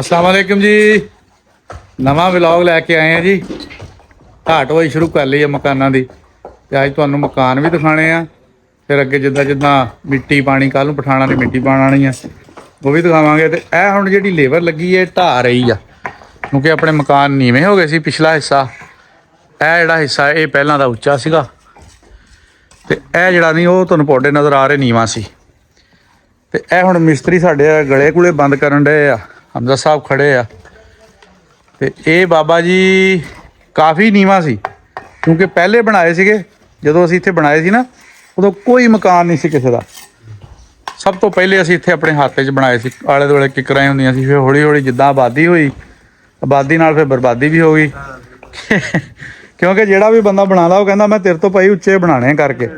ਅਸਲਾਮ ਵਾਲੇਕਮ ਜੀ। ਨਵਾਂ ਵਲੌਗ ਲੈ ਕੇ ਆਏ ਆ ਜੀ। ਘਾਟ ਹੋਈ ਸ਼ੁਰੂ ਕਰ ਲਈ ਆ ਮਕਾਨਾਂ ਦੀ। ਤੇ ਅੱਜ ਤੁਹਾਨੂੰ ਮਕਾਨ ਵੀ ਦਿਖਾਣੇ ਆ। ਫਿਰ ਅੱਗੇ ਜਿੱਦਾਂ ਜਿੱਦਾਂ ਮਿੱਟੀ ਪਾਣੀ ਕੱਲ ਨੂੰ ਪਠਾਣਾ ਦੀ ਮਿੱਟੀ ਪਾਣ ਆਣੀ ਆ। ਉਹ ਵੀ ਦਿਖਾਵਾਂਗੇ। ਤੇ ਇਹ ਹੁਣ ਜਿਹੜੀ ਲੇਬਰ ਲੱਗੀ ਹੈ ਢਾ ਰਹੀ ਆ। ਕਿਉਂਕਿ ਆਪਣੇ ਮਕਾਨ ਨੀਵੇਂ ਹੋ ਗਏ ਸੀ ਪਿਛਲਾ ਹਿੱਸਾ। ਇਹ ਜਿਹੜਾ ਹਿੱਸਾ, ਇਹ ਪਹਿਲਾਂ ਦਾ ਉੱਚਾ ਸੀਗਾ। ਤੇ ਇਹ ਜਿਹੜਾ ਨਹੀਂ, ਉਹ ਤੁਹਾਨੂੰ ਪੌਡੇ ਨਜ਼ਰ ਆ ਰਹੇ ਨੀਵਾਂ ਸੀ। ਤੇ ਇਹ ਹੁਣ ਮਿਸਤਰੀ ਸਾਡੇ ਆ ਗਲੇ ਗੁਲੇ ਬੰਦ ਕਰਨ ਡਏ ਆ। ਹਮਜ਼ਾ ਸਾਹਿਬ ਖੜੇ ਆ। ਤੇ ਇਹ ਬਾਬਾ ਜੀ ਕਾਫੀ ਨੀਵਾਂ ਸੀ। ਕਿਉਂਕਿ ਪਹਿਲੇ ਬਣਾਏ ਸੀਗੇ, ਜਦੋਂ ਅਸੀਂ ਇੱਥੇ ਬਣਾਏ ਸੀ ਨਾ, ਉਦੋਂ ਕੋਈ ਮਕਾਨ ਨਹੀਂ ਸੀ ਕਿਸੇ ਦਾ। ਸਭ ਤੋਂ ਪਹਿਲੇ ਅਸੀਂ ਇੱਥੇ ਆਪਣੇ ਹੱਥ 'ਚ ਬਣਾਏ ਸੀ। ਆਲੇ ਦੁਆਲੇ ਕਿਕਰਾਂ ਹੁੰਦੀਆਂ ਸੀ, ਫਿਰ ਹੌਲੀ ਹੌਲੀ ਜਿੱਦਾਂ ਆਬਾਦੀ ਹੋਈ, ਆਬਾਦੀ ਨਾਲ ਫਿਰ ਬਰਬਾਦੀ ਵੀ ਹੋ ਗਈ। ਕਿਉਂਕਿ ਜਿਹੜਾ ਵੀ ਬੰਦਾ ਬਣਾਉਂਦਾ, ਉਹ ਕਹਿੰਦਾ, ਮੈਂ ਤੇਰੇ ਤੋਂ ਭਾਈ ਉੱਚੇ ਬਣਾਣੇ ਆ ਕਰਕੇ।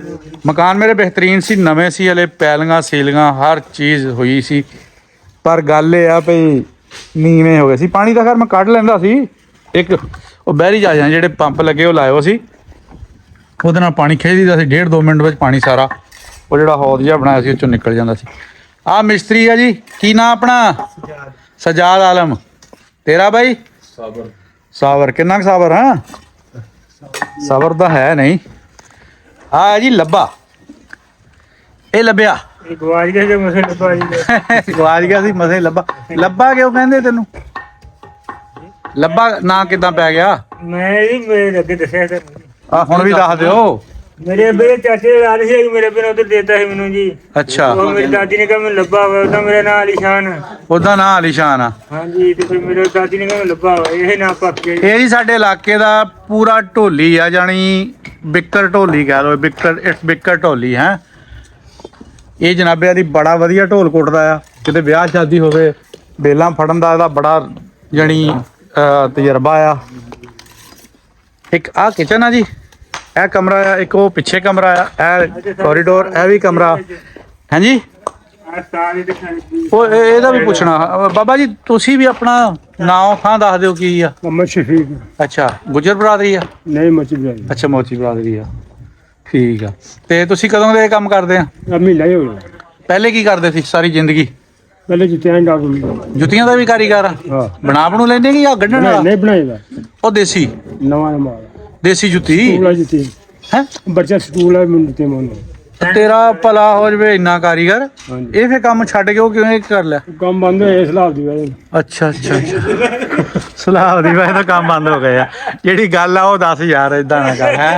ਮਕਾਨ ਮੇਰੇ ਬਿਹਤਰੀਨ ਸੀ, ਨਵੇਂ ਸੀ, ਹਲੇ ਪੈਲੀਆਂ, ਸੀਲੀਆਂ, ਹਰ ਚੀਜ਼ ਹੋਈ ਸੀ। ਪਰ ਗੱਲ ਇਹ ਆ ਭਈ ਨੀਵੇਂ ਹੋ ਗਏ ਸੀ। ਪਾਣੀ ਤਾਂ ਖੈਰ ਮੈਂ ਕੱਢ ਲੈਂਦਾ ਸੀ। ਇੱਕ ਉਹ ਬਹਿਰੀ ਜਾ ਜਾਂ ਜਿਹੜੇ ਪੰਪ ਲੱਗੇ ਉਹ ਲਾਇਓ ਸੀ ਉਹਦੇ ਨਾਲ ਪਾਣੀ ਖਿੱਚ ਦਿੰਦਾ ਸੀ ਡੇਢ ਦੋ ਮਿੰਟ ਵਿੱਚ ਪਾਣੀ ਸਾਰਾ। ਉਹ ਜਿਹੜਾ ਹੌਦ ਜਿਹਾ ਬਣਾਇਆ ਸੀ ਉਹ ਚੋਂ ਨਿਕਲ ਜਾਂਦਾ ਸੀ। ਆਹ ਮਿਸਤਰੀ ਆ ਜੀ ਕੀ ਨਾਂ ਆਪਣਾ? ਸਜਾਦ ਆਲਮ। ਤੇਰਾ ਬਾਈ? ਸਾਬਰ। ਸਾਬਰ। ਕਿੰਨਾ ਕੁ ਸਾਬਰ ਹਾਂ? ਸਾਬਰ ਤਾਂ ਹੈ ਨਹੀਂ। ਆ ਜੀ ਲੱਭਾ। ਇਹ ਲੱਭਿਆ। ਗਵਾਜ ਗਿਆ ਜੇ ਮਸੇ ਡੱਬਾ ਜੀ। ਗਵਾਚ ਗਿਆ ਸੀ ਮਸੇ ਲੱਭਾ। ਲੱਭਾ ਕਿਉਂ ਕਹਿੰਦੇ ਤੈਨੂੰ? ਲੱਭਾ ਨਾਂ ਕਿਦਾਂ ਪੈ ਗਿਆ? ਮੈਂ ਜੀ ਮੇਰੇ ਅੱਗੇ ਦੱਸਿਆ ਤੇ। ਆ ਹੁਣ ਵੀ ਦੱਸ ਦਿਓ। ਮੇਰੇ ਅੱਬੇ ਦੇ ਚਾਚੇ ਦੇ ਰਾਜ ਸੀ ਮੇਰੇ ਅੱਬੇ ਨੇ ਉਧਰ ਦੇਤਾ ਸੀ ਮੈਨੂੰ ਜੀ। ਅੱਛਾ। ਉਹ ਮੇਰੀ ਦਾਦੀ ਨੇ ਕਿਹਾ ਮੈਨੂੰ ਲੱਭਾ ਹੋਇਆ ਉਹਦਾ ਮੇਰਾ ਨਾਂ ਅਲੀਸ਼ਾਨ ਉਹਦਾ ਨਾਂ ਆਲੀਸ਼ਾਨ ਆ। ਹਾਂਜੀ ਤੇ ਫਿਰ ਮੇਰੇ ਦਾਦੀ ਨੇ ਕਿਹਾ ਮੈਨੂੰ ਲੱਭਾ ਹੋਇਆ ਇਹ ਨਾਂ ਪੱਕੇ ਇਹ ਜੀ ਸਾਡੇ ਇਲਾਕੇ ਦਾ ਪੂਰਾ ਢੋਲੀ ਆ ਜਾਣੀ ਬਿੱਕਰ ਢੋਲੀ ਕਹਿ ਲਓ ਬਿੱਕਰ ਇਟਸ ਬਿੱਕਰ ਢੋਲੀ ਹੈ। ਇਹ ਜਨਾਬਿਆਂ ਦੀ ਬੜਾ ਵਧੀਆ ਢੋਲ ਕੁੱਟਦਾ ਆ। ਕਿਤੇ ਵਿਆਹ ਸ਼ਾਦੀ ਹੋਵੇ ਬੇਲਾਂ ਫੜਨ ਦਾ ਇਹਦਾ ਬੜਾ ਜਾਣੀ ਤਜਰਬਾ ਆ। ਇੱਕ ਆ ਕਿਚਨ ਆ ਜੀ। ਇਹ ਕਮਰਾ ਆ ਇੱਕ ਉਹ ਪਿੱਛੇ ਕਮਰਾ ਆ ਇਹ ਕੋਰੀਡੋਰ ਇਹ ਵੀ ਕਮਰਾ। ਹਾਂਜੀ? ਉਹ ਇਹ- ਇਹਦਾ ਵੀ ਪੁੱਛਣਾ। ਬਾਬਾ ਜੀ ਤੁਸੀਂ ਵੀ ਆਪਣਾ ਨਾਮ ਖਾਂ ਦੱਸ ਦਿਓ ਕੀ ਆ? ਮੁਹੰਮਦ ਸ਼ਫੀਕ। ਅੱਛਾ ਗੁਜਰ ਬਰਾਦਰੀ ਆ? ਨਹੀਂ ਮੱਚ ਜਾਈ ਅੱਛਾ ਮੋਚੀ ਬਰਾਦਰੀ ਆ। ਠੀਕ ਆ। ਤੇ ਤੁਸੀਂ ਕਦੋਂ ਦੇ ਇਹ ਕੰਮ ਕਰਦੇ ਆ? ਅਮੀ ਲਾਈ ਹੋਈ ਪਹਿਲੇ ਕੀ ਕਰਦੇ ਸੀ ਸਾਰੀ ਜ਼ਿੰਦਗੀ? ਪਹਿਲੇ ਜਿੱਤੇ ਡਾਕ ਜੁੱਤੀਆਂ ਦਾ ਵੀ ਕਾਰੀਗਰ ਆ? ਹਾਂ। ਬਣਾ ਬਣੂ ਲੈਂਦੇ ਕਿ ਜਾਂ ਗੱਡਣ ਵਾਲਾ? ਨਹੀਂ ਬਣਾਏਗਾ ਉਹ ਦੇਸੀ? ਨਵਾਂ ਨਵਾਂ। ਦੇਸੀ ਜੁੱਤੀ? ਸਟੂਲ ਜਿੱਤੇ। ਹੈ? ਬੱਚਾ ਸਟੂਲ ਆ ਮੈਨੂੰ ਦਿੱਤੇ ਮੋਨ ਤੇਰਾ ਭਲਾ ਹੋ ਜਵੇ ਇੰਨਾ ਕਾਰੀਗਰ ਹਾਂਜੀ। ਇਹ ਫੇ ਕੰਮ ਛੱਡ ਕੇ ਉਹ ਕਿਉਂ ਇਹ ਕਰ ਲਿਆ? ਕੰਮ ਬੰਦ ਹੋਇਆ ਹਾਲਾਤ ਦੀ ਵਜ੍ਹਾ ਨਾਲ। ਅੱਛਾ ਅੱਛਾ ਅੱਛਾ। ਸਲਾਹ ਦੀ ਵਜ੍ਹਾ ਨਾਲ ਕੰਮ ਬੰਦ ਹੋ ਗਿਆ ਜਿਹੜੀ ਗੱਲ ਆ ਉਹ ਦੱਸ ਯਾਰ ਇਦਾਂ ਨਾ ਕਰ ਹੈ?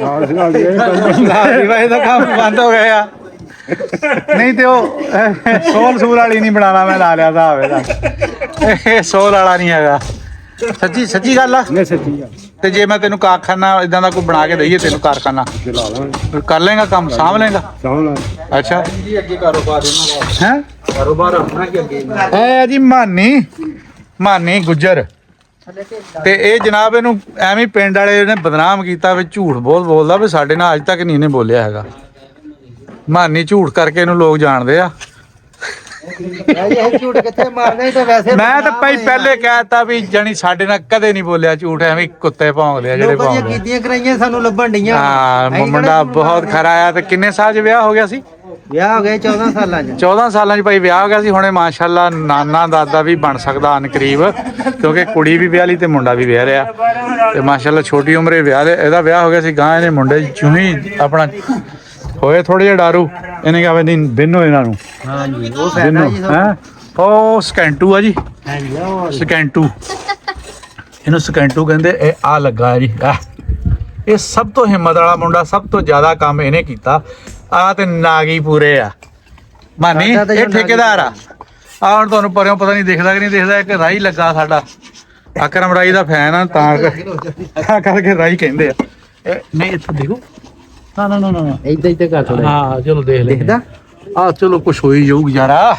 ਹਾਂ ਇਸ ਹਾਲਾਤ ਦੀ ਵਜ੍ਹਾ ਨਾਲ ਕੰਮ ਬੰਦ ਸਲਾਹ ਦੀ ਵਜ੍ਹਾ ਨਾਲ ਕੰਮ ਬੰਦ ਹੋ ਗਿਆ ਨਹੀਂ ਤੇ ਉਹ ਸੋਲ ਸੂਲ ਵਾਲੀ ਨਹੀਂ ਬਣਾਣਾ ਮੈਂ ਲਾ ਲਿਆ ਹਿਸਾਬ ਇਹਦਾ। ਇਹ ਸੋਲ ਵਾਲਾ ਨਹੀਂ ਹੈਗਾ। ਸੱਚੀ ਸੱਚੀ ਗੱਲ ਆ? ਨਹੀਂ ਸੱਚੀ ਆ ਤੇ ਜੇ ਮੈਂ ਤੈਨੂੰ ਕਾਰਖਾਨਾ ਇਦਾਂ ਦਾ ਕੋਈ ਬਣਾ ਕੇ ਦਈਏ, ਤੈਨੂੰ ਕਾਰਖਾਨਾ। ਚਲਾ ਲਾਂਗੇ ਕਰ ਲੇਗਾ ਕੰਮ, ਸਾਂਭ ਲੇਗਾ ਸਾਹਮਣਾ ਅੱਛਾ। ਜੀ ਅੱਗੇ ਕਾਰੋਬਾਰ ਇਹਨਾਂ ਦਾ ਹੈ? ਕਾਰੋਬਾਰ ਆਪਣਾ ਕਿ ਅੱਗੇ ਇਹ ਆ ਜੀ ਮਾਨੀ ਮਾਨੀ ਗੁੱਜਰ। ਤੇ ਇਹ ਜਨਾਬ ਇਹਨੂੰ ਐਵੇਂ ਹੀ ਪਿੰਡ ਵਾਲੇ ਨੇ ਬਦਨਾਮ ਕੀਤਾ ਵੀ ਝੂਠ ਬਹੁਤ ਬੋਲਦਾ, ਵੀ ਸਾਡੇ ਨਾਲ ਅੱਜ ਤੱਕ ਨਹੀਂ ਇਹਨੇ ਬੋਲਿਆ ਹੈਗਾ। ਮਾਨੀ ਝੂਠ ਕਰਕੇ ਇਹਨੂੰ ਲੋਕ ਜਾਣਦੇ ਆ। ਇਹ ਝੂਠ ਕਿੱਥੇ ਮਾਰਨਾ ਹੀ ਤਾਂ ਵੈਸੇ ਮੈਂ ਤਾਂ ਭਾਈ ਪਹਿਲੇ ਕਹਿਤਾ ਵੀ ਜਾਣੀ ਸਾਡੇ ਨਾਲ ਕਦੇ ਨਹੀਂ ਬੋਲਿਆ ਝੂਠ ਐਵੇਂ ਕੁੱਤੇ ਭੌਂਕਦੇ ਆ ਜਿਹੜੇ ਲੋਕਾਂ ਦੀਆਂ ਕੀਤੀਆਂ ਕਰਾਈਆਂ ਸਾਨੂੰ ਲੱਭਣ ਡੀਆਂ ਹਾਂ ਮੁੰਡਾ ਬਹੁਤ ਖਰਾ ਆ ਤੇ ਕਿੰਨੇ ਸਾਲ 'ਚ ਵਿਆਹ ਹੋ ਗਿਆ ਸੀ? ਵਿਆਹ ਹੋ ਗਏ 14 ਸਾਲਾਂ 'ਚ। 14 ਸਾਲਾਂ 'ਚ ਭਾਈ ਵਿਆਹ ਹੋ ਗਿਆ ਸੀ ਹੁਣੇ ਮਾਸ਼ਾਅੱਲਾ ਨਾਨਾ ਦਾਦਾ ਵੀ ਬਣ ਸਕਦਾ ਅਨ ਕਰੀਬ ਕਿਉਂਕਿ ਕੁੜੀ ਵੀ ਵਿਆਹ ਲਈ ਤੇ ਮੁੰਡਾ ਵੀ ਵਿਆਹ ਰਿਹਾ। ਤੇ ਮਾਸ਼ਾਅੱਲਾ ਛੋਟੀ ਉਮਰੇ ਵਿਆਹ ਦੇ ਇਹਦਾ ਵਿਆਹ ਹੋ ਗਿਆ ਸੀ ਗਾਂ ਇਹਨੇ ਮੁੰਡੇ ਜੂੰ ਹੀ ਆਪਣਾ ਹੋਏ ਥੋੜੇ ਜਿਹਾ ਡਾਰੂ। ਇਹਨੇ ਕਿਹਾ ਵੀ ਨਹੀਂ ਬਿੰਨੋ ਇਹਨਾਂ ਨੂੰ। ਹਾਂਜੀ ਉਹ ਫਾਇਦਾ ਜੀ ਹੈ? ਉਹ ਸਕੈਂਟੂ ਆ ਜੀ। ਸਕੈਂਟੂ। ਇਹਨੂੰ ਸਕੈਂਟੂ ਕਹਿੰਦੇ ਇਹ ਆ ਲੱਗਾ ਜੀ। ਆਹ। ਇਹ ਸਭ ਤੋਂ ਹਿੰਮਤ ਵਾਲਾ ਮੁੰਡਾ ਸਭ ਤੋਂ ਜ਼ਿਆਦਾ ਕੰਮ ਇਹਨੇ ਕੀਤਾ। ਆ ਤੇ ਨਾਗੀ ਪੂਰੇ ਆ। ਮਾਨੀ ਇਹ ਠੇਕੇਦਾਰ ਆ। ਆ। ਹੁਣ ਤੁਹਾਨੂੰ ਪਰਿਓ ਪਤਾ ਨਹੀਂ ਦਿਖਦਾ ਕਿ ਨਹੀਂ ਦਿਖਦਾ ਇੱਕ ਰਾਈ ਲੱਗਾ ਸਾਡਾ। ਅਕਰਮ ਰਾਈ ਦਾ ਫੈਨ ਆ ਤਾਂ ਕਰ- ਤਾਂ ਕਰਕੇ ਰਾਈ ਕਹਿੰਦੇ ਆ। ਇਹ ਨਹੀਂ ਇੱਥੇ ਦੇਖੋ। ਨਾ ਨਾ ਨਾ ਨਾ ਨਾ। ਇਦਾਂ ਹੀ ਤੇ ਕਰ ਥੋੜਾ ਹਾਂ ਚਲੋ ਦੇਖ ਲੈ ਦਿਖਦਾ? ਆ ਚਲੋ ਕੁਛ ਹੋਈ ਜਾਊਗੀ ਯਾਰਾ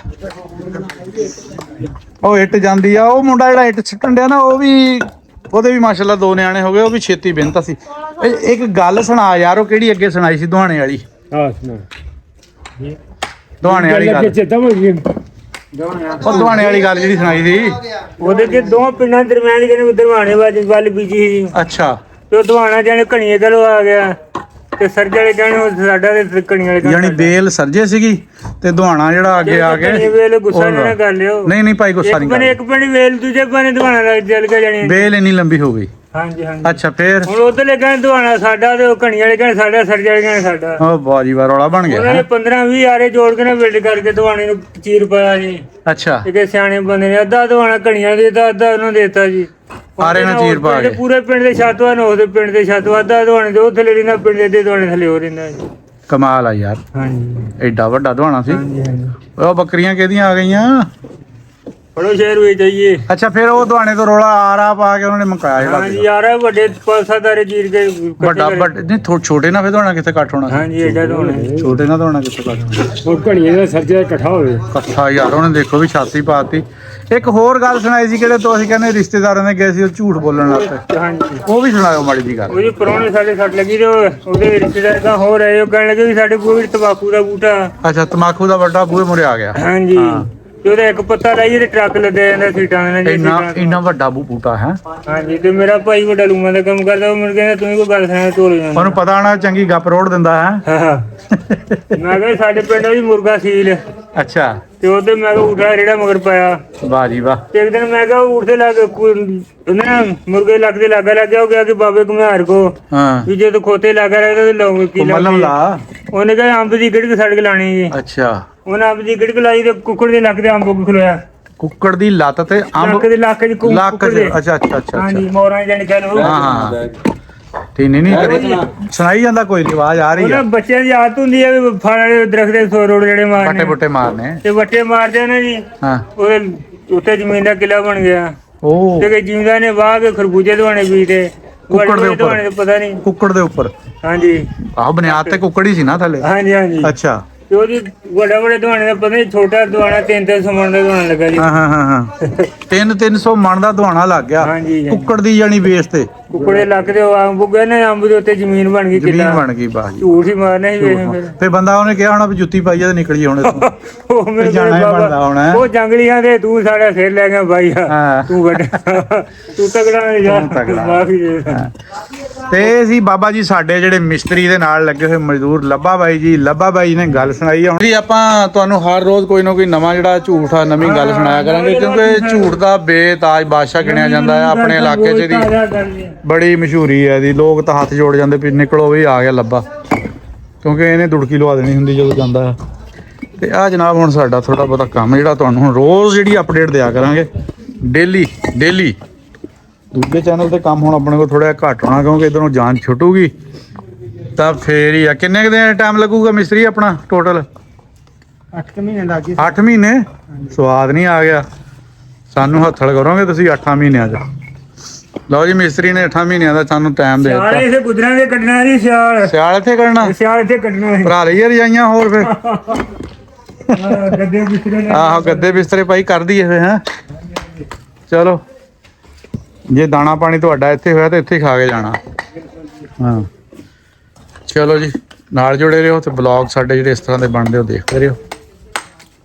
ਉਹ ਇੱਟ ਜਾਂਦੀ ਆ ਉਹ ਮੁੰਡਾ ਜਿਹੜਾ ਇੱਟ ਸਿੱਟਣ ਡਿਆ ਨਾ ਉਹ ਵੀ ਉਹਦੇ ਵੀ ਮਾਸ਼ਾਅੱਲਾ ਦੋ ਨਿਆਣੇ ਹੋ ਗਏ ਉਹ ਵੀ ਛੇਤੀ ਬਿੰਤਾ ਸੀ। ਇੱਕ ਗੱਲ ਸੁਣਾ ਯਾਰ ਉਹ ਕਿਹੜੀ ਅੱਗੇ ਸੁਣਾਈ ਸੀ ਦੁਹਾਣੇ ਵਾਲੀ? ਹਾਂ ਸੁਣਾ। ਦੁਹਾਣੇ ਵਾਲੀ ਗੱਲ। ਚੇਤਾ ਹੋ ਗਈ ਉਹ ਦੁਹਾਣੇ ਵਾਲੀ ਗੱਲ ਜਿਹੜੀ ਸੁਣਾਈ ਸੀ। ਉਹਦੇ ਕੇ ਦੋ ਪਿੰਡਾਂ ਦਰਮਿਆਨ ਜਿਹਨੇ ਦਰਵਾਣੇ ਵਾਜ ਵੱਲ ਬੀਜੀ ਸੀ। ਅੱਛਾ। ਤੇ ਦਵਾਣਾ ਜਾਣੇ ਘਣੀਏ ਦਲੋ ਆ ਗਿਆ। ਤੇ ਸਰਜੇ ਵਾਲੇ ਕਹਿੰਦੇ ਉਹ ਸਾਡਾ ਤੇ ਕਣੀਆਂ ਵਾਲੇ ਕਹਿੰਦੇ ਯਾਨੀ ਬੇਲ ਸਰਜੇ ਸੀਗੀ ਤੇ ਦੁਹਾਣਾ ਜਿਹੜਾ ਅੱਗੇ ਆ ਕੇ ਵੇਲੇ ਗੁੱਸਾ ਉਹ ਨਾ ਕਰ ਲਿਓ। ਨਹੀਂ ਨਹੀਂ ਭਾਈ ਗੁੱਸਾ ਇੱਕ ਨਹੀਂ ਬਣੇ ਕਰ ਇੱਕ ਬਣੇ ਵੇਲ ਦੂਜੇ ਬਣੇ ਦਵਾਣਾ ਲੱਗ ਜਲ ਕੇ ਜਾਣੀ। ਬੇਲ ਇੰਨੀ ਲੰਬੀ ਹੋ ਗਈ। ਹਾਂਜੀ ਹਾਂਜੀ। ਅੱਛਾ ਫੇਰ? ਹੁਣ ਉਧਰ ਲੈ ਕਹਿੰਦੇ ਦਵਾਣਾ ਸਾਡਾ ਤੇ ਉਹ ਕਣੀਆਂ ਵਾਲੇ ਕਹਿੰਦੇ ਸਾਡਾ ਸਰਜੇ ਵਾਲੇ ਕਹਿੰਦੇ ਸਾਡਾ। ਉਹ ਬਾਜੀ ਵਾਰ ਰੌਲਾ ਬਣ ਉਹਨਾਂ ਗਿਆ ਨੇ 15 20 ਆਰੇ ਜੋੜ ਕੇ ਨਾ ਬਿਲਡ ਕਰਕੇ ਦਵਾਣੇ ਨੂੰ ਚੀਰ ਪਾਇਆ ਜੀ ਅੱਛਾ। ਇਹ ਸਿਆਣੇ ਬੰਦੇ ਨੇ ਅੱਧਾ ਦਵਾਣਾ ਕਣੀਆਂ ਦੇ ਦਿੱਤਾ ਅੱਧਾ ਉਹਨੂੰ ਦੇਤਾ ਜੀ। ਆਰੇ ਨਾਲ ਚੀਰ ਪਾ ਕੇ। ਪੂਰੇ ਪਿੰਡ ਦੇ ਛਾਤਵਾ ਨੇ ਉਹਦੇ ਪਿੰਡ ਦੇ ਛਾਤਵਾ ਅੱਧਾ ਦਵਾਣੇ ਦੇ ਉਹ ਥੱਲੇ ਰਹਿੰਦਾ ਪਿੰਡ ਦੇ ਦਵਾਣੇ ਥੱਲੇ ਹੋ ਰਹਿੰਦਾ ਜੀ ਕਮਾਲ ਆ ਯਾਰ। ਹਾਂਜੀ। ਐਡਾ ਵੱਡਾ ਦੁਹਾਣਾ ਸੀ। ਹਾਂਜੀ ਹਾਂਜੀ। ਉਹ ਬੱਕਰੀਆਂ ਕਿਹਦੀਆਂ ਆ ਗਈਆਂ? ਬੜੋ ਸ਼ਹਿਰ ਵਿੱਚ ਜਾਈਏ। ਅੱਛਾ ਫਿਰ ਉਹ ਦੁਹਾਣੇ ਤੋਂ ਰੌਲਾ ਆਰਾ ਪਾ ਕੇ ਉਹਨਾਂ ਨੇ ਮਕਾਇਆ ਜਿਹੜਾ ਹਾਂਜੀ ਯਾਰ ਇਹ ਵੱਡੇ ਪਲਸਾਦਾਰੇ ਚੀਰ ਕੇ ਇਕੱਠੇ ਵੱਡਾ ਕਰੇ। ਵੱਡ ਨਹੀਂ ਥੋ- ਛੋਟੇ ਨਾਲ ਫਿਰ ਦੁਹਾਣਾ ਕਿੱਥੇ ਕੱਟ ਹੋਣਾ? ਹਾਂਜੀ ਐਡਾ ਦਵਾਣਾ ਛੋਟੇ ਨਾਲ ਦੁਹਾਣਾ ਕਿੱਥੇ ਕੱਟ ਹੋਣਾ? ਉਹ ਕਣੀਆਂ ਦਾ ਸਰਜਾ ਇਕੱਠਾ ਹੋਵੇ। ਇਕੱਠਾ ਯਾਰ ਉਹਨੇ ਦੇਖੋ ਵੀ ਛਾਤੀ ਪਾਤੀ। ਇੱਕ ਹੋਰ ਗੱਲ ਸੁਣਾਈ ਸੀ ਕਿਹੜੇ ਤੋਂ ਅਸੀਂ ਕਹਿੰਦੇ ਰਿਸ਼ਤੇਦਾਰਾਂ ਦੇ ਗਏ ਸੀ ਉਹ ਝੂਠ ਬੋਲਣ ਲੱਗ ਪਏ। ਹਾਂਜੀ। ਉਹ ਵੀ ਸੁਣਾਇਓ ਮਾੜੀ ਜੀ ਗੱਲ। ਉਹਦੀ ਪਰੌਣੇ ਸਾਡੇ ਸੱਟ ਲੱਗੀ ਤੇ ਉਹ- ਉਹਦੇ ਰਿਸ਼ਤੇਦਾਰ ਤਾਂ ਹੋ ਰਹੇ ਉਹ ਕਹਿਣ ਲੱਗੇ ਵੀ ਸਾਡੇ ਕੋਲ ਤਬਾਕੂ ਦਾ ਬੂਟਾ। ਅੱਛਾ ਤਮਾਕੂ ਦਾ ਵੱਡਾ ਬੂਹੇ ਮੁਰੇ ਆ ਗਿਆ। ਹਾਂਜੀ। ਤੇ ਉਹਦਾ ਇੱਕ ਪੱਤਾ ਲਾਈਏ ਤੇ ਟਰੱਕ ਲੱਦੇ ਜਾਂਦਾ ਸੀਟਾਂ ਦੇ ਨਾਲ ਜੀ ਇੰਨਾ ਸੀਟਾਂ ਇੰਨਾ ਵੱਡਾ ਬੂ- ਬੂਟਾ ਹੈ? ਹਾਂਜੀ ਤੇ ਮੇਰਾ ਭਾਈ ਵੱਡਾ ਲੂਮਾਂ ਦਾ ਕੰਮ ਕਰਦਾ ਉਹ ਮੈਨੂੰ ਕਹਿੰਦਾ ਤੂੰ ਕੋਈ ਗੱਲ ਸੁਣਾ ਤੋਲ ਜਾਂਦਾ ਉਹਨੂੰ ਪਤਾ ਹੋਣਾ ਚੰਗੀ ਗੱਪ ਰੋੜ ਦਿੰਦਾ ਹੈ? ਹਾਂ। ਮੈਂ ਕਿਹਾ ਸਾਡੇ ਪਿੰਡ ਵੀ ਮੁਰਗਾ ਸੀਲ। ਅੱਛਾ। ਤੇ ਉਹਦੇ ਮੈਂ ਕਿਹਾ ਉਠਾ ਰੇੜਾ ਮਗਰ ਪਾਇਆ। ਵਾਹ ਜੀ ਵਾਹ। ਤੇ ਇੱਕ ਦਿਨ ਮੈਂ ਕਿਹਾ ਉਠਦੇ ਲੱਗ ਉਹਨੇ ਨਾ ਮੁਰਗੇ ਲੱਗਦੇ ਲੱਗਾ ਲੱਗਿਆ ਉਹ ਗਿਆ ਕਿ ਬਾਬੇ ਘੁਮਾਰ ਕੋ। ਹਾਂ। ਵੀ ਜਦੋਂ ਖੋਤੇ ਲੱਗਾ ਰਹੇ ਤੇ ਲੋਕ ਕੀ ਉਹ ਮੱਲਮ ਲਾਉਂਦੇ ਲਾ। ਉਹਨੇ ਕਿਹਾ ਅੰਬ ਦੀ ਗਿੜਕ ਸੜ ਕੇ ਲਾਣੀ ਜੀ? ਅੱਛਾ। ਉਹਨੇ ਅੰਬ ਦੀ ਗਿੜਕ ਲਾਈ ਤੇ ਕੁੱਕੜ ਦੇ ਲੱਕ ਦੇ ਅੰਬ ਖਲੋਇਆ। ਕੁੱਕੜ ਦੀ ਲੱਤ ਤੇ ਅੰਬ ਲੱਕ ਦੇ ਲੱਕ ਕੁ- ਲੱਕ ਕੁੱਕੜ ਚ ਦੇ। ਅੱਛਾ ਅੱਛਾ ਅੱਛਾ ਹਾਂਜੀ ਮੋਰਾਂ ਜਾਨੀ ਕਹਿ ਲੋ ਹਾਂ ਹਾਂ ਠੀਕ ਨਹੀਂ ਨਹੀਂ ਕਰੀ ਸੁਣਾਈ ਜਾਂਦਾ ਕੋਈ ਨਹੀਂ ਆਵਾਜ਼ ਆ ਰਹੀ ਉਹਨਾਂ ਆ। ਬੱਚਿਆਂ ਦੀ ਆਦਤ ਹੁੰਦੀ ਹੈ ਵੀ ਫਲ ਵਾਲੇ ਦਰਖਤ ਦੇ ਸੋ ਰੋੜ ਜਿਹੜੇ ਬੱਟੇ ਮਾਰਨੇ ਬੁੱਟੇ ਮਾਰਨੇ। ਤੇ ਵੱਟੇ ਮਾਰਦੇ ਨੇ ਜੀ ਹਾਂ। ਉਹਦੇ ਉੱਤੇ ਜ਼ਮੀਨ ਦਾ ਕਿਲਾ ਬਣ ਗਿਆ। ਉਹ ਤੇ ਕਿ ਜ਼ਿਮੀਂਦਾਰ ਨੇ ਵਾਹ ਕੇ ਖਰਬੂਜੇ ਦਵਾਣੇ ਬੀਜੇ ਕੁੱਕੜ ਦੇ ਉੱਪਰ। ਦਵਾਣੇ ਦਾ ਪਤਾ ਨਹੀਂ ਕੁੱਕੜ ਦੇ ਉੱਪਰ। ਹਾਂਜੀ। ਆਹ ਬੁਨਿਆਦ ਤੇ ਕੁੱਕੜ ਹੀ ਸੀ ਨਾ ਥੱਲੇ। ਹਾਂਜੀ ਹਾਂਜੀ। ਅੱਛਾ। ਤੇ ਉਹਦੀ ਵੱਡਾ ਵੱਡੇ ਦਵਾਣੇ ਦਾ ਪਤਾ ਨਹੀਂ ਛੋਟਾ ਦਵਾਣਾ ਤਿੰਨ ਤਿੰਨ ਸੌ ਮਣ ਦਾ ਦਵਾਣਾ ਲੱਗਾ ਜੀ। ਹਾਂ ਹਾਂ ਹਾਂ ਹਾਂ। 3 300 ਮਣ ਦਾ ਦੁਹਾਣਾ ਲੱਗ ਗਿਆ। ਹਾਂਜੀ ਹਾਂਜੀ। ਕੁੱਕੜ ਦੀ ਜਾਨੀ ਬੇਸ ਤੇ। ਕੁੱਕੜੇ ਦੇ ਉਹ ਅੰਬ ਉੱਗੇ ਨੇ ਅੰਬ ਦੇ ਉੱਤੇ ਜ਼ਮੀਨ ਬਣ ਗਈ ਜ਼ਮੀਨ ਕਿੱਲਾ ਬਣ ਗਈ ਬਾਹ ਜੀ। ਝੂਠ ਹੀ ਮਾਰਨਾ ਹੀ ਵੇਖ ਫਿਰ। ਫੇ ਬੰਦਾ ਉਹਨੇ ਕਿਹਾ ਹੋਣਾ ਵੀ ਜੁੱਤੀ ਪਾਈ ਆ ਤੇ ਨਿਕਲੀ ਹੁਣ ਇੱਥੋਂ। ਉਹ ਮੇਰੇ ਜਾਣਾ ਹੀ ਬਣਦਾ ਹੋਣਾ ਹੈ। ਉਹ ਜੰਗਲੀਆਂ ਦੇ ਤੂੰ ਸਾਡਾ ਸਿਰ ਲੈ ਗਿਆ ਬਾਈ ਆ। ਹਾਂ। ਤੂੰ ਵੱਡਾ। ਤੂੰ ਤਗੜਾ ਹੈ ਯਾਰ। ਤੂੰ ਤਗੜਾ। ਮਾਫੀ ਦੇ। ਤੇ ਇਹ ਸੀ ਬਾਬਾ ਜੀ ਸਾਡੇ ਜਿਹੜੇ ਮਿਸਤਰੀ ਦੇ ਨਾਲ ਲੱਗੇ ਹੋਏ ਮਜ਼ਦੂਰ ਲੱਭਾ ਬਾਈ ਜੀ ਲੱਭਾ ਬਾਈ ਨੇ ਗੱਲ ਸੁਣਾਈ ਆ। ਹੁਣ ਜੀ ਆਪਾਂ ਤੁਹਾਨੂੰ ਹਰ ਰੋਜ਼ ਕੋਈ ਨਾ ਕੋਈ ਨਵਾਂ ਜਿਹੜਾ ਝੂਠ ਆ ਨਵੀਂ ਗੱਲ ਸੁਣਾਇਆ ਕਰਾਂਗੇ ਕਿਉਂਕਿ ਝੂਠ ਦਾ ਬੇਤਾਜ ਬਾਦਸ਼ਾਹ ਗਿਣਿਆ ਜਾਂਦਾ ਹੈ ਆਪਣੇ ਇਲਾਕੇ 'ਚ ਇਹਦੀ ਬੜੀ ਮਸ਼ਹੂਰੀ ਹੈ ਇਹਦੀ ਲੋਕ ਤਾਂ ਹੱਥ ਜੋੜ ਜਾਂਦੇ ਵੀ ਨਿਕਲੋ ਵੀ ਆ ਗਿਆ ਲੱਭਾ ਕਿਉਂਕਿ ਇਹਨੇ ਦੁੜਕੀ ਲਵਾ ਦੇਣੀ ਹੁੰਦੀ ਜਦੋਂ ਜਾਂਦਾ ਹੈ। ਤੇ ਆ ਜਨਾਬ ਹੁਣ ਸਾਡਾ ਥੋੜਾ ਬਹੁਤਾ ਕੰਮ ਜਿਹੜਾ ਤੁਹਾਨੂੰ ਹੁਣ ਰੋਜ਼ ਜਿਹੜੀ ਅਪਡੇਟ ਦਿਆ ਕਰਾਂਗੇ ਡੇਲੀ ਡੇਲੀ ਦੂਜੇ ਚੈਨਲ ਤੇ ਕੰਮ ਹੁਣ ਆਪਣੇ ਕੋਲ ਥੋੜਾ ਘੱਟ ਹੋਣਾ ਕਿਉਂਕਿ ਇਧਰੋਂ ਜਾਨ ਛੁੱਟੂਗੀ। ਤਾਂ ਫੇਰ ਹੀ ਆ ਕਿੰਨੇ ਕੁ ਦਿਨ ਟਾਈਮ ਲੱਗੂਗਾ ਮਿਸਤਰੀ ਆਪਣਾ ਟੋਟਲ 8 ਮਹੀਨੇ ਲੱਗ ਗਏ 8 ਮਹੀਨੇ? ਸਵਾਦ ਨਹੀਂ ਆ ਗਿਆ। ਸਾਨੂੰ ਹੱਥਲ ਕਰੋਗੇ ਤੁਸੀਂ 8 ਮਹੀਨਿਆਂ ਚ। ਲਓ ਜੀ ਮਿਸਤਰੀ ਨੇ 8 ਮਹੀਨਿਆਂ ਦਾ ਸਾਨੂੰ ਟਾਈਮ ਦੇ ਸਿਆਲ ਦਿੱਤਾ। ਇਸੇ ਗੁਜਰਾਂ ਦੇ ਕੱਢਣਾ ਸੀ ਸਿਆਲ। ਸਿਆਲ ਇੱਥੇ ਕਰਨਾ ਸਿਆਲ ਇੱਥੇ ਕੱਢਣਾ ਭਰਾ ਲਈਏ ਰਜਾਈਆਂ ਹੋਰ ਫੇਰ? ਆਹ, ਗੱਦੇ ਬਿਸਤਰੇ ਨੇ ਆਹੋ ਗੱਦੇ ਬਿਸਤਰੇ ਭਾਈ ਕਰ ਦਈਏ ਫੇ ਹੈ? ਚਲੋ। ਜੇ ਦਾਣਾ ਪਾਣੀ ਤੁਹਾਡਾ ਇੱਥੇ ਹੋਇਆ ਤਾਂ ਇੱਥੇ ਹੀ ਖਾ ਕੇ ਜਾਣਾ। ਹਾਂ। ਚਲੋ ਜੀ ਨਾਲ ਜੁੜੇ ਰਹੋ ਤੇ ਬਲੌਗ ਸਾਡੇ ਜਿਹੜੇ ਇਸ ਤਰ੍ਹਾਂ ਦੇ ਬਣਦੇ ਹੋ ਦੇਖਦੇ ਰਹੋ।